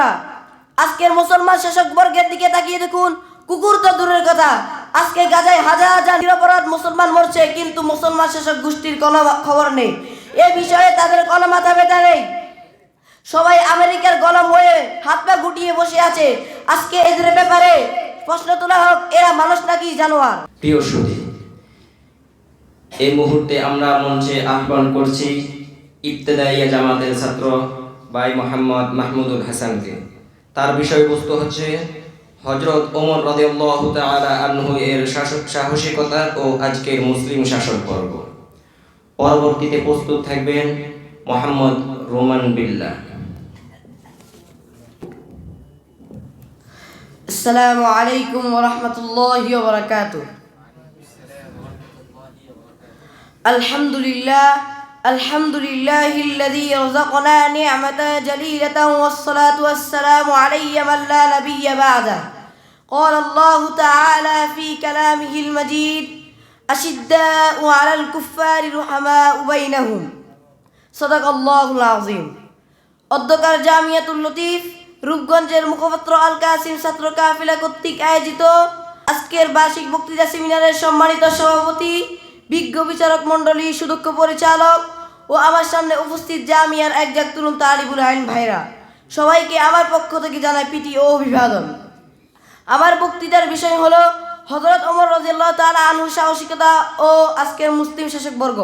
বন্ধুরা, আজকের মুসলমান শাসক বর্গের দিকে তাকিয়ে দেখুন, কুকুর তো দূরের কথা। আজকে গাজায় হাজার হাজার নিরপরাধ মুসলমান মরছে, কিন্তু মুসলমান শাসক গোষ্ঠীর কোনো খবর নেই। এ বিষয়ে তাদের কোনো মাথা ব্যথা নেই। সবাই আমেরিকার গলম হয়ে হাত পা গুটিয়ে বসে আছে। আজকে এদের ব্যাপারে প্রশ্ন তোলা হোক, এরা মানুষ নাকি জানোয়ার? প্রিয় সুধী, এই মুহূর্তে আমরা মঞ্চে আহ্বান করছি ইবতেদাইয়া জামাতের ছাত্র বাই মোহাম্মদ মাহমুদুল হাসানকে। তার বিষয়বস্তু হচ্ছে হজরত ওমর রদেউল্লাহ এর শাসক সাহসিকতা ও আজকের মুসলিম শাসক পর্ব। পরবর্তীতে প্রস্তুত থাকবেন মোহাম্মদ রোমান বিল্লা। আসসালামু আলাইকুম ওরহমতুল্লাহ আলহামদুলিল্লাহ الحمد لله الذي رزقنا نعمة جليلة والصلاة والسلام علي من لا نبي بعده قال الله تعالى في كلامه المجيد أشداء على الكفار رحماء بينهم صدق الله العظيم অধ্যকার জামিয়াতুল লতিফ রূপগঞ্জের মুখপাত্র আল কাসিম ছাত্র কাফিলা কর্তৃক আয়োজিত আজকের বার্ষিক বক্তৃতা সেমিনারের সম্মানিত সভাপতি বিজ্ঞ বিচারক মণ্ডলী সুদক্ষ পরিচালক ও আমার সামনে উপস্থিত জামিয়ার একজাক তুলুন তালিবুল আইন ভাইরা। সবাইকে আমার পক্ষ থেকে জানাই পিটি ও অভিবাদন। আমার বক্তৃতার বিষয় হলো হজরত ওমর রাজিয়াল্লাহ তাআলা আনহুর সাহসিকতা ও আজকের মুসলিম শাসকবর্গ।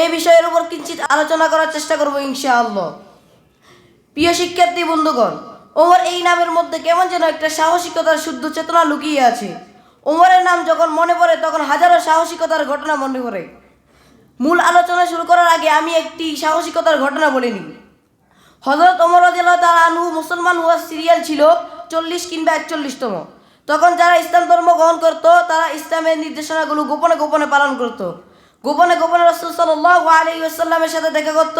এই বিষয়ের উপর কিঞ্চিত আলোচনা করার চেষ্টা করব ইনশাআল্লাহ। প্রিয় শিক্ষার্থী বন্ধুগণ, ওমর এই নামের মধ্যে কেমন যেন একটা সাহসিকতার শুদ্ধ চেতনা লুকিয়ে আছে। ওমরের নাম যখন মনে পড়ে, তখন হাজারো সাহসিকতার ঘটনা মনে পড়ে। মূল আলোচনা শুরু করার আগে আমি একটি সাহসিকতার ঘটনা বলে নিই হজরত রাদিয়াল্লাহু তাআলা আনহু মুসলমান হওয়ার সিরিয়াল ছিল চল্লিশ কিংবা একচল্লিশতম। তখন যারা ইসলাম ধর্ম গ্রহণ করত, তারা ইসলামের নির্দেশনাগুলো গোপনে গোপনে পালন করত। গোপনে গোপনে রসুল সাল্লাল্লাহু আলাইহি ওয়াসাল্লামের সাথে দেখা করত,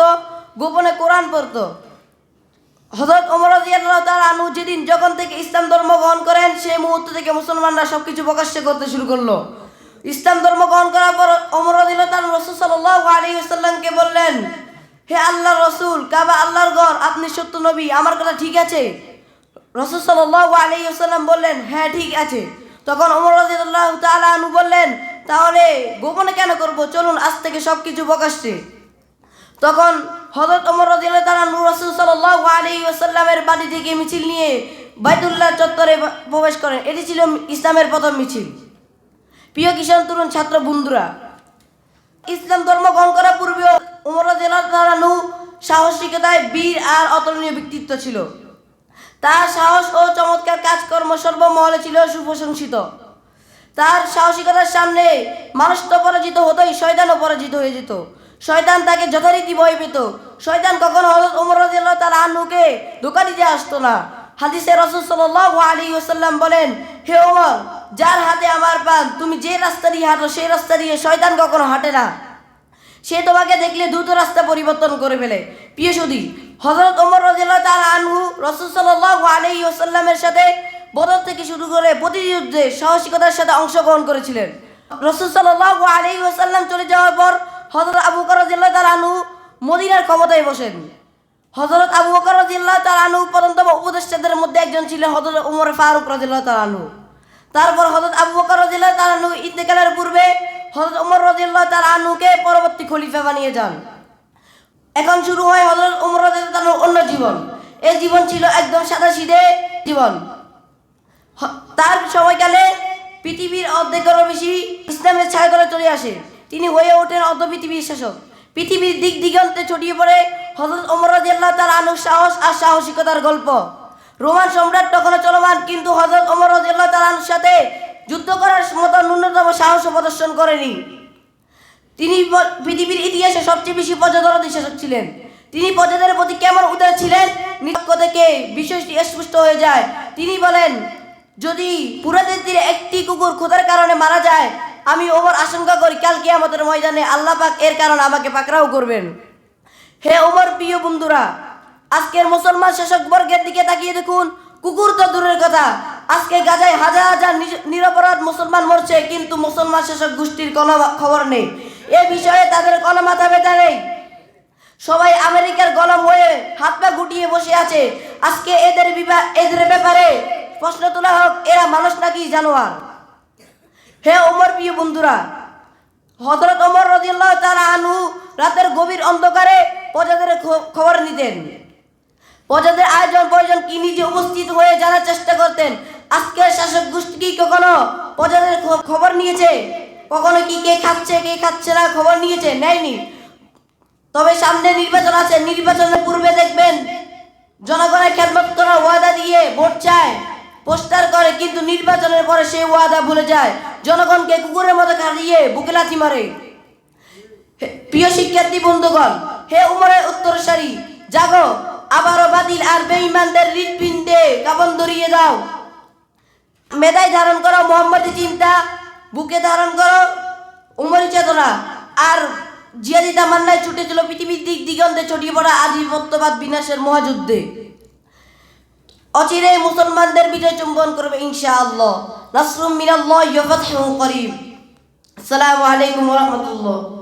গোপনে কোরআন পড়তো। হজরত রাদিয়াল্লাহু তাআলা আনহু যেদিন যখন থেকে ইসলাম ধর্ম গ্রহণ করেন, সেই মুহূর্ত থেকে মুসলমানরা সবকিছু প্রকাশ্যে করতে শুরু করল। ইসলাম ধর্ম গ্রহণ করার পর রাদিয়াল্লাহু তাআলা রাসূল সাল্লাল্লাহু আলাইহি ওয়াসাল্লামকে বললেন, হে আল্লাহ রসুল, কাবা আল্লাহর ঘর, আপনি সত্য নবী, আমার কথা ঠিক আছে? রাসূল সাল্লাল্লাহু আলাইহি ওয়াসাল্লাম বললেন হ্যাঁ ঠিক আছে। তখন ওমর রাদিয়াল্লাহু তাআলা আনহু বললেন, তাহলে গোপনে কেন করব? চলুন, আজ থেকে সব কিছু প্রকাশ্যে। তখন হজরত ওমর রাদিয়াল্লাহু তাআলা নূর রাসূল সাল্লাল্লাহু আলাইহি ওয়াসাল্লামের বাড়ি থেকে মিছিল নিয়ে বাইতুল্লাহ চত্বরে প্রবেশ করেন। এটি ছিল ইসলামের প্রথম মিছিল। প্রিয় কিষাণ তরুণ ছাত্র বন্ধুরা, ইসলাম ধর্ম গ্রহণ করার পূর্বেও রাদিয়াল্লাহু তাআলা নূ সাহসিকতায় বীর আর অতুলনীয় ব্যক্তিত্ব ছিল। তার সাহস ও চমৎকার কাজকর্ম সর্বমহলে ছিল সুপ্রশংসিত। তার সাহসিকতার সামনে মানুষ তো পরাজিত হতোই, শয়তানও পরাজিত হয়ে যেত। শয়তান তাকে যথারীতি ভয় পেত। শয়তান কখনো হজরত ওমর রাদিয়াল্লাহু তাআলা আনহুকে ধোকা দিতে আসতো না। হাদিসে রাসূল সাল্লাল্লাহু আলাইহি ওয়াসাল্লাম বলেন, হে ওমর, যার হাতে আমার পান, তুমি যে রাস্তা দিয়ে হাঁটো, সেই রাস্তা দিয়ে শয়তান কখনো হাঁটে না। সে তোমাকে দেখলে দ্রুত রাস্তা পরিবর্তন করে ফেলে। প্রিয় সুদী হজরত ওমর রাদিয়াল্লাহু তাআলা আনহু রাসূল সাল্লাল্লাহু আলাইহি ওয়াসাল্লামের সাথে বদর থেকে শুরু করে প্রতিটি যুদ্ধে সাহসিকতার সাথে অংশগ্রহণ করেছিলেন। রাসূল সাল্লাল্লাহু আলাইহি ওয়াসাল্লাম চলে যাওয়ার পর হজরত আবু বকর রাদিয়াল্লাহু তাআলা আনহু মদিনার ক্ষমতায় বসেন। হযরত আবু বকর রাদিয়াল্লাহু তাআলা আনহু প্রথমতম উপদেষ্টাদের মধ্যে একজন ছিলেন হযরত ওমর ফারুক রাদিয়াল্লাহু তাআলা আনহু। তারপর হজরত আবু বকর রাদিয়াল্লাহু তাআলা আনহু ইন্তেকালের পূর্বে হযরত ওমর রাদিয়াল্লাহু তাআলা আনহুকে পরবর্তী খলিফা বানিয়ে যান। এখন শুরু হয় হযরত ওমর রাদিয়াল্লাহু তাআলার অন্য জীবন। এই জীবন ছিল একদম সাদাসিধে জীবন। তার সময়কালে পৃথিবীর অর্ধেকেরও বেশি ইসলামের ছায়াতলে চলে আসে। তিনি হয়ে ওঠেন অর্ধ পৃথিবীর শাসক। পৃথিবীর দিক দিগন্তে ছড়িয়ে পড়ে হজরত ওমর রাদিয়াল্লাহ তার আনুক সাহস আর সাহসিকতার গল্প। রোমান সম্রাট তখনও চলমান, কিন্তু হজরত ওমর রাদিয়াল্লাহ তার আনুর সাথে যুদ্ধ করার মতো ন্যূনতম সাহস প্রদর্শন করেনি। তিনি পৃথিবীর ইতিহাসে সবচেয়ে বেশি প্রজাদরদী শাসক ছিলেন। তিনি প্রজাদের প্রতি কেমন উদার ছিলেন? নিরক্ষ থেকে বিষয়টি স্পষ্ট হয়ে যায়। তিনি বলেন, যদি পুরাদের তীরে একটি কুকুর খোদার কারণে মারা যায়, আমি ওমর আশঙ্কা করি কালকে আমাদের ময়দানে আল্লাহ পাক এর কারণে আমাকে পাকড়াও করবেন। হে ওমর, প্রিয় বন্ধুরা, আজকের মুসলমান শাসক বর্গের দিকে তাকিয়ে দেখুন, কুকুর তো দূরের কথা। আজকে গাজায় হাজার হাজার নিরপরাধ মুসলমান মরছে, কিন্তু মুসলমান শাসক গোষ্ঠীর কোনো খবর নেই। এ বিষয়ে তাদের কোনো মাথা ব্যথা নেই। সবাই আমেরিকার গলম হয়ে হাত পা গুটিয়ে বসে আছে। আজকে এদের এদের ব্যাপারে প্রশ্ন তোলা হোক, এরা মানুষ নাকি জানোয়ার? হে ওমর, প্রিয় বন্ধুরা হজরত অমর রদিয়াল্লাহ তাআলা আনু রাতের গভীর অন্ধকারে প্রজাদের খবর নিতেন। প্রজাদের আয়োজন প্রয়োজন কি নিজে উপস্থিত হয়ে জানার চেষ্টা করতেন। আজকের শাসক গোষ্ঠী কি কখনো প্রজাদের খবর নিয়েছে? কখনো কি কে খাচ্ছে কে খাচ্ছে না খবর নিয়েছে? নেয়নি। তবে সামনে নির্বাচন আছে, নির্বাচনের পূর্বে দেখবেন জনগণের খেদমত করার ওয়াদা দিয়ে ভোট চায়, পোস্টার করে, কিন্তু নির্বাচনের পরে সেই ওয়াদা ভুলে যায়। জনগণকে কুকুরের মতো খাটিয়ে বুকে লাথি মারে। প্রিয় শিক্ষার্থী, বন্ধুগণ, হে উমরের উত্তরসারি, জাগো, আবারও বাতিল আর বেঈমানদের হৃৎপিণ্ডে কাপন ধরিয়ে দাও। মেধায় ধারণ করো, মোহাম্মদী চিন্তা, বুকে ধারণ করো, উমরি চেতনা, আর জিয়াদি তামান্নায় ছুটেছিল পৃথিবীর দিক দিগন্তে ছড়িয়ে পড়া আধিপত্যবাদ বিনাশের মহাযুদ্ধে। অচিরে মুসলমানদের বিজয় চুম্বন করবে ইনশাআল্লাহ। نصر من الله وفتح قريب. السلام عليكم ورحمة الله.